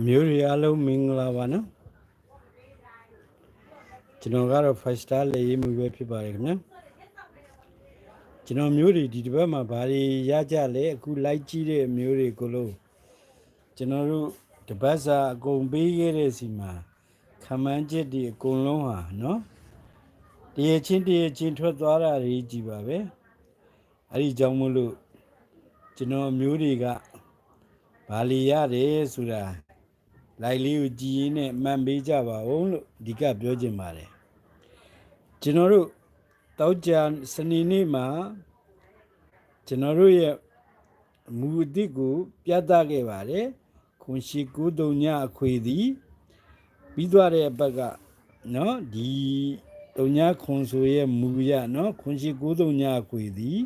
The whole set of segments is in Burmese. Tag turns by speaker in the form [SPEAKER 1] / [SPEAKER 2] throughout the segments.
[SPEAKER 1] မျိုးတွေအားလုံးမင်္ဂလာပါနော်ကျွန်တော်ကတော့ five star လေရေးမှုပဲဖြစ်ပါတယ်ခင်ဗျာကျွန်တော်မျိုးတွေဒီတစ်ပတ်မှာဘာတွေရကြလဲအခုလိုက်ကြည့်တဲ့မျိုးတွေကိုလို့ကျွန်တော်တို့တပတ်စာအကုန်ပေးခဲ့တဲ့စီမှာခမန်းချက်တွေအကုန်လုံးဟာနော်တရချင်းတရချင်းထွက်သွားတာတွေကြီးပါပဲအဲ့ဒီကြောင့်မို့လို့ကျွန်တော်မျိုးတွေကဘာလီရတယ်ဆိုတာ လိုက်လေးကိုကြည်ရင်နဲ့မှန်ပေးကြပါဦးလို့ဒီကပြောချင်ပါတယ်ကျွန်တော်တို့တောက်ကြစနေနေ့မှာကျွန်တော်တို့ရဲ့မူအသစ်ကို ပြသခဲ့ပါတယ်ခွန်ရှိကူတုံညအခွေသည်ပြီးသွားတဲ့အပတ်ကနော်ဒီတုံညခွန်ဆိုရဲ့မူရနော်ခွန်ရှိကူတုံညအခွေသည်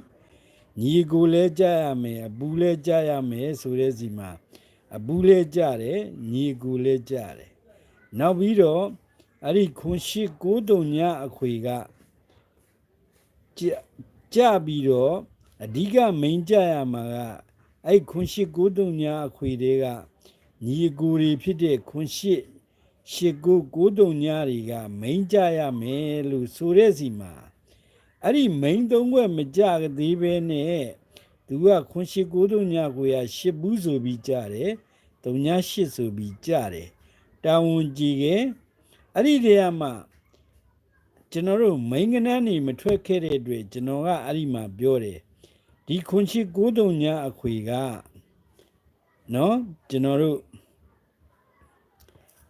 [SPEAKER 1] ညီကိုလဲကြားရမယ်အပူလဲကြားရမယ်ဆိုတဲ့စီမှာ အပူလဲကြတယ်ညီကူလဲကြတယ်နောက်ပြီးတော့အဲ့ဒီခွန်ရှိကိုးတုံညအခွေကကြကြပြီးတော့အဓိကမိန်ကြရမှာကအဲ့ခွန်ရှိကိုးတုံညအခွေတွေကညီကူတွေဖြစ်တဲ့ခွန်ရှိရှိကိုကိုးတုံညတွေကမိန်ကြရမယ်လို့ဆိုတဲ့စီမှာအဲ့ဒီမိန်သုံးခွက်မကြသေးပဲနဲ့ သူကခွန်ရှိကိုးတုံညကိုရရှစ်ဘူးဆိုပြီးကြတယ်တုံညရှစ်ဆိုပြီးကြတယ်တာဝန်ကြီးကအဲ့ဒီတည်းကမှကျွန်တော်တို့မိန်ကနန်းနေမထွက်ခဲ့တဲ့အတွက်ကျွန်တော်ကအဲ့ဒီမှာပြောတယ်ဒီခွန်ရှိကိုးတုံညအခွေကနော်ကျွန်တော်တို့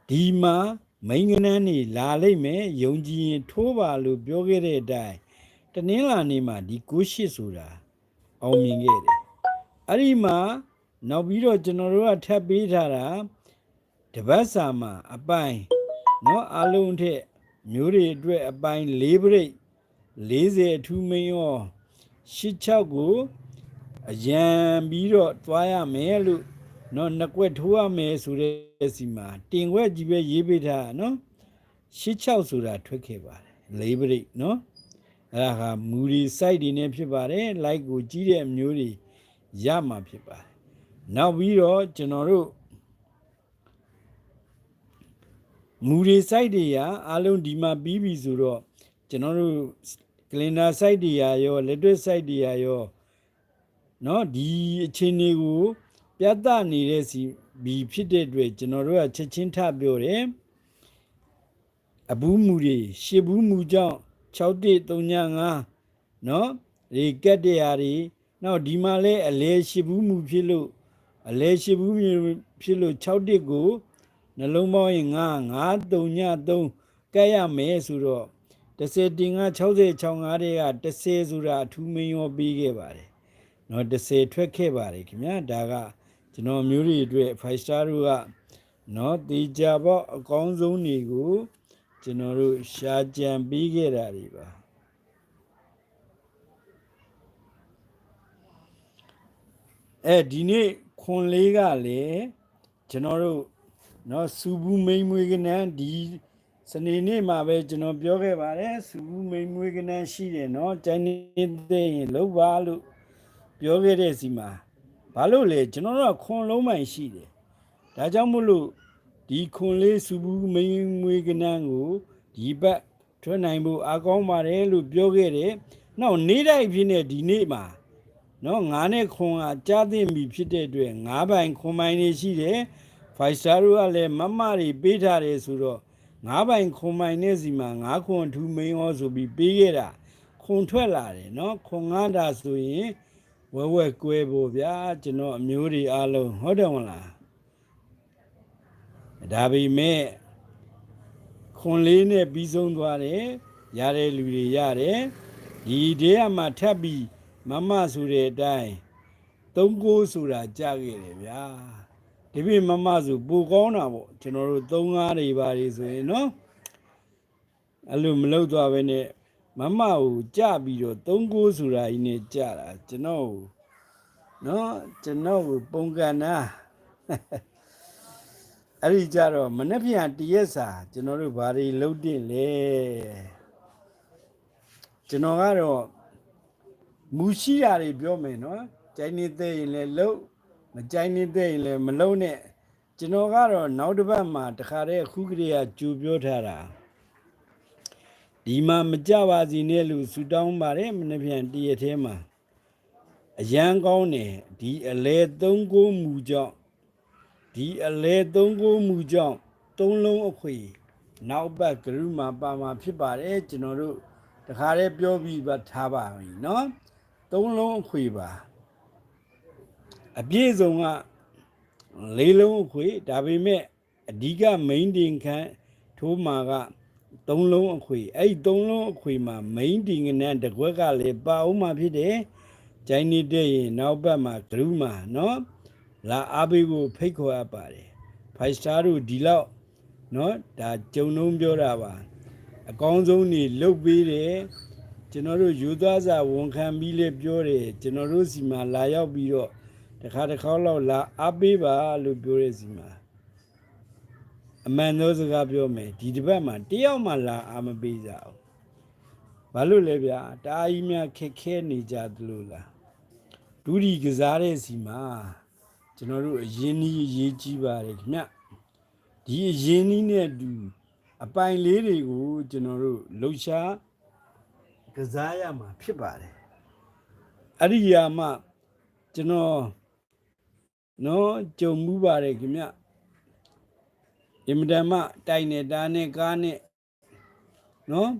[SPEAKER 1] ဒီမှာမိန်ကနန်းနေလာလိမ့်မယ်ယုံကြည်ရင်ထိုးပါလို့ပြောခဲ့တဲ့အတိုင်းတနင်္လာနေ့မှာဒီကိုရှိဆိုတာ အောင်မြင်ခဲ့တယ်အဲ့ဒီမှာနောက်ပြီးတော့ကျွန်တော်တို့ကထပ်ပေးထားတာတပတ်စာမှာအပိုင်းเนาะအလုံးထက်မျိုးတွေအတွက်အပိုင်း၄ပြိတ်40အထူးမင်းရော86ကိုအရန်ပြီးတော့သွားရမယ်လို့เนาะနှစ်ကွက်ထိုးရမယ်ဆိုတဲ့စီမှာတင်ခွက်ကြီးပဲရေးပေးထားတာเนาะ86ဆိုတာထွက်ခဲ့ပါတယ်၄ပြိတ်เนาะ အဲ့ဒါဟာမူရီ site တွေနဲ့ဖြစ်ပါတယ် like ကိုကြီးတဲ့အမျိုးတွေရမှာဖြစ်ပါတယ်နောက်ပြီးတော့ကျွန်တော်တို့မူရီ site တွေရာအားလုံးဒီမှာပြီးပြီဆိုတော့ကျွန်တော်တို့ calendar site တွေရာရော letterhead site တွေရာရောเนาะဒီအခြေအနေကိုပြသနေတဲ့စီဘီဖြစ်တဲ့အတွက်ကျွန်တော်တို့ကချက်ချင်းထပြောတယ်အဘူးမူတွေရှစ်ဘူးမူကြောင့် 6135เนาะဒီကက်တရာတွေနောက်ဒီမှာလဲအလဲရှစ်ဘူးမူဖြစ်လို့အလဲရှစ်ဘူးမူဖြစ်လို့6တစ်ကိုနှလုံးပေါင်းရင်9 9 3ည3ကဲရမယ်ဆိုတော့30တင်က60 65တွေက30ဆိုတာအထူးမင်းရောပြီးခဲ့ပါတယ်เนาะ30ထွက်ခဲ့ပါတယ်ခင်ဗျာဒါကကျွန်တော်မျိုးတွေအတွက်5 star တို့ကเนาะတေချာပေါ့အကောင်းဆုံးတွေကို ကျွန်တော်တို့ရှာကြံပြီးခဲ့တာတွေပါအဲဒီနေ့ခွန်လေးကလည်းကျွန်တော်တို့เนาะစူဘူးမိန်မွေးကနန်းဒီစနေနေ့မှာပဲကျွန်တော်ပြောခဲ့ပါတယ်စူဘူးမိန်မွေးကနန်းရှိတယ်เนาะတိုင်းနေတဲ့ရင်လောက်ပါလို့ပြောခဲ့တဲ့စီမှာဘာလို့လဲကျွန်တော်တို့ကခွန်လုံးမိုင်ရှိတယ်ဒါကြောင့်မို့လို့ ဒီခွန်လေးစူဘူးမိန်မွေးကနန်းကိုဒီဘက်ထွက်နိုင်ဖို့အကောင်းပါတယ်လို့ပြောခဲ့တယ်နောက်နေ့တိုင်းဖြစ်နေဒီနေ့မှာနော်ငါးနဲ့ခွန်ကကြားသိပြီဖြစ်တဲ့အတွက်ငါးပိုင်ခွန်ပိုင်နေရှိတယ်ဖိုင်စတာတို့ကလည်းမမတွေပေးထားတယ်ဆိုတော့ငါးပိုင်ခွန်ပိုင်နဲ့စီမှာငါးခွန်ထူမင်းဟောဆိုပြီးပေးခဲ့တာခွန်ထွက်လာတယ်နော်ခွန်ငါးတာဆိုရင်ဝဲဝဲကွဲဖို့ဗျာကျွန်တော်အမျိုးတွေအားလုံးဟုတ်တယ်မလား ဒါပေမဲ့ခွန်လေးနဲ့ပြီးဆုံးသွားတယ်ရတဲ့လူတွေရတယ်ဒီတဲကမှထပ်ပြီးမမဆိုတဲ့အတိုင်းသုံးကိုဆိုတာကြခဲ့တယ်ဗျာဒီပြင်မမဆိုပူကောင်းတာပေါ့ကျွန်တော်တို့သုံးငါးတွေပါတွေဆိုရင်နော်အဲ့လိုမလုပ်သွားပဲနဲ့မမကိုကြပြီးတော့သုံးကိုဆိုတာကြီးနဲ့ကြတာကျွန်တော်ကိုနော်ကျွန်တော်ကိုပုံကန်တာ အဲ့ဒီကြတော့မနေ့ပြန်တရက်စာကျွန်တော်တို့ဘာတွေလုပ်တင်လဲကျွန်တော်ကတော့မူရှိတာတွေပြောမယ်နော်ကြိုင်းနေသေးရင်လည်းလှုပ်မကြိုင်းနေသေးရင်လည်းမလှုပ်နဲ့ကျွန်တော်ကတော့နောက်တစ်ပတ်မှာတခါတည်းအခုကလေးကကြူပြောထားတာဒီမှာမကြပါစီနဲ့လို့ဆူတောင်းပါတယ်မနေ့ပြန်တည့်ရထဲမှာအရန်ကောင်းတယ်ဒီအလဲသုံးကိုမူကြောင့် ဒီအလဲသုံးကိုမူကြောင့်သုံးလုံးအခွေနောက်ဘက်ကရုမှာပါမှာဖြစ်ပါတယ်ကျွန်တော်တို့တခါတည်းပြောပြီးပါထားပါပြီเนาะသုံးလုံးအခွေပါအပြည့်စုံကလေးလုံးအခွေဒါပေမဲ့အဓိက main တင်ခန်းထိုးမှာကသုံးလုံးအခွေအဲ့ဒီသုံးလုံးအခွေမှာ main တင်ကနဲ့တကွက်ကလည်းပါအောင်မှာဖြစ်တယ်ဂျိုင်းနေတဲ့ရင်နောက်ဘက်မှာဂရုမှာเนาะ လာအားပေးဖို့ဖိတ်ခေါ်အပ်ပါတယ်။ဖိုင်စတာတို့ဒီလောက်နော်ဒါကြုံလုံးပြောတာပါ။အကောင်းဆုံးနေလုတ်ပေးတယ်။ကျွန်တော်တို့ယူသားစာဝန်ခံပြီးလဲပြောတယ်ကျွန်တော်တို့စီမှာလာရောက်ပြီးတော့တစ်ခါတစ်ခါလောက်လာအားပေးပါလို့ပြောတဲ့စီမှာအမှန်သောစကားပြောမယ်ဒီတစ်ပတ်မှာတယောက်မှလာအားမပေးကြဘူး။ဘာလို့လဲဗျာတာအီးများခက်ခဲနေကြသလိုလား။ဒူရီကစားတဲ့စီမှာ ကျွန်တော်တို့အရင်ကြီးအရေးကြီးပါတယ်ခင်ဗျဒီအရင်ကြီးနဲ့အတူအပိုင်လေးတွေကိုကျွန်တော်တို့လှုပ်ရှားကစားရမှာဖြစ်ပါတယ်အဲ့ဒီယာမှကျွန်တော်နော်ကြုံမှုပါတယ်ခင်ဗျအင်မတန်မှတိုင်နေတာနဲ့ကားနဲ့နော်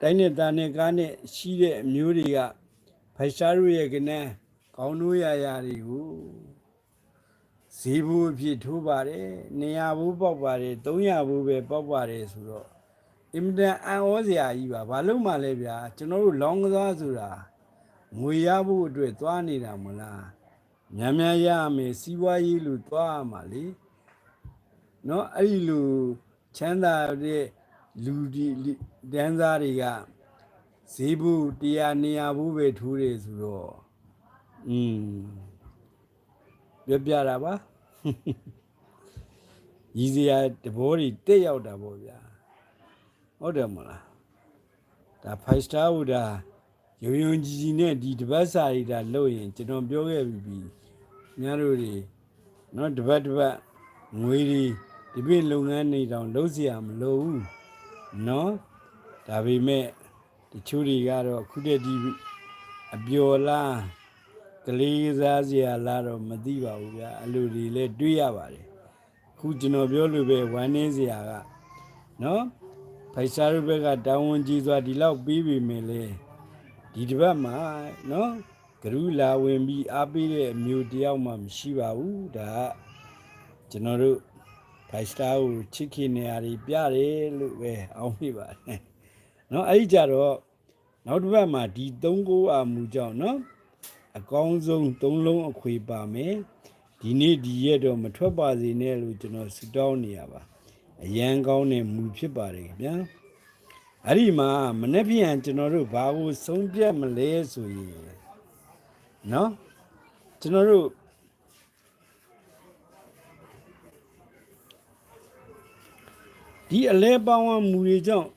[SPEAKER 1] တိုင်နေတာနဲ့ကားနဲ့ရှိတဲ့အမျိုးတွေကဖိုက်ရှားတို့ရဲ့ကနန်း ကောင်းတို့ရရာတွေကိုဈေးဘူးအဖြစ်ထိုးပါတယ်200ဘူးပေါက်ပါတယ်300ဘူးပဲပေါက်ပါတယ်ဆိုတော့အင်မတန်အံ့ဩစရာကြီးပါဘာလို့မှလဲဗျာကျွန်တော်တို့လောင်းကစားဆိုတာငွေရဖို့အတွက်သွားနေတာမလားများများရမယ်စီးပွားရေးလူသွားရမှာလေနော်အဲ့ဒီလူချမ်းသာတဲ့လူဒီတန်းစားတွေကဈေးဘူးတရားနေရာဘူးပဲထိုးတယ်ဆိုတော့ อืมပြပြတာပါရည်စရာတဘောတွေတက်ရောက်တာပေါ့ဗျာဟုတ်တယ်မလားဒါ five star ဟူတာရုံရုံကြီးကြီးနဲ့ဒီတပတ်စာရီဒါလို့ရင်ကျွန်တော်ပြောခဲ့ပြီးပြီများတို့တွေနော်တပတ်တပတ်ငွေတွေဒီပြည့်လုပ်ငန်းတွေတောင်လုံးเสียမလို့ဘူးနော်ဒါပေမဲ့တချို့တွေကတော့အခုတည်းဒီအပျော်လား ကလေးစားစရာလားတော့မသိပါဘူးဗျာအလူတွေလည်းတွေးရပါတယ်ခုကျွန်တော်ပြောလို့ပဲဝမ်းနည်းစရာကနော်ဖိုက်စားရုပ်ဘက်ကတာဝန်ကြီးစွာဒီလောက်ပြီးပြီမယ်လေဒီတစ်ပတ်မှာနော်ဂရုလာဝင်ပြီးအားပေးတဲ့အမျိုးတယောက်မှမရှိပါဘူးဒါကကျွန်တော်တို့ဖိုက်စတာကိုချစ်ခင်နေရာတွေပြတယ်လို့ပဲအောင်းမိပါတယ်နော်အဲ့ဒီကြတော့နောက်တစ်ပတ်မှာဒီ၃ကိုအာမူကြောင့်နော် အကောင်းဆုံးသုံးလုံးအခွေပါမယ်ဒီနေ့ဒီရက်တော့မထွက်ပါစေနဲ့လို့ကျွန်တော်ဆုတောင်းနေရပါအရန်ကောင်းတဲ့မူဖြစ်ပါတယ်ခင်ဗျာအဲ့ဒီမှာမနေ့ပြန်ကျွန်တော်တို့ဘာကိုဆုံးပြတ်မလဲဆိုရင်နော်ကျွန်တော်တို့ဒီအလဲပောင်းဝမှုတွေကြောင့်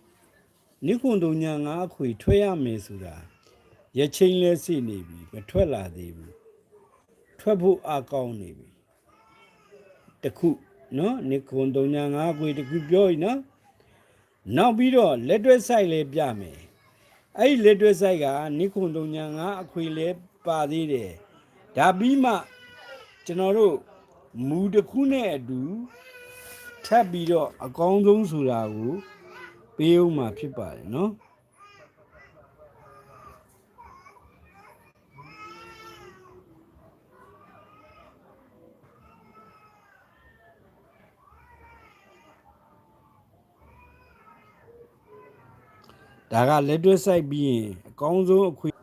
[SPEAKER 1] နိခွန်တုံညာငါအခွေထွက်ရမယ်ဆိုတာ ရချင်းလဲစိနေပြီမထွက်လာသေးဘူးထွက်ဖို့အကောင်းနေပြီတခုနော်နိခွန်တုံညာငါအခွေတခုပြောရင်နော်နောက်ပြီးတော့လက်တွဲဆိုင်လဲပြမယ်အဲ့ဒီလက်တွဲဆိုင်ကနိခွန်တုံညာငါအခွေလဲပါသေးတယ်ဒါပြီးမှကျွန်တော်တို့မူတစ်ခုနဲ့အတူထပ်ပြီးတော့အကောင်းဆုံးဆိုတာကိုပေးဦးမှာဖြစ်ပါတယ်နော် ဒါကလက်တွဲဆိုင်ပြီးရင်အကောင်းဆုံးအခွင့်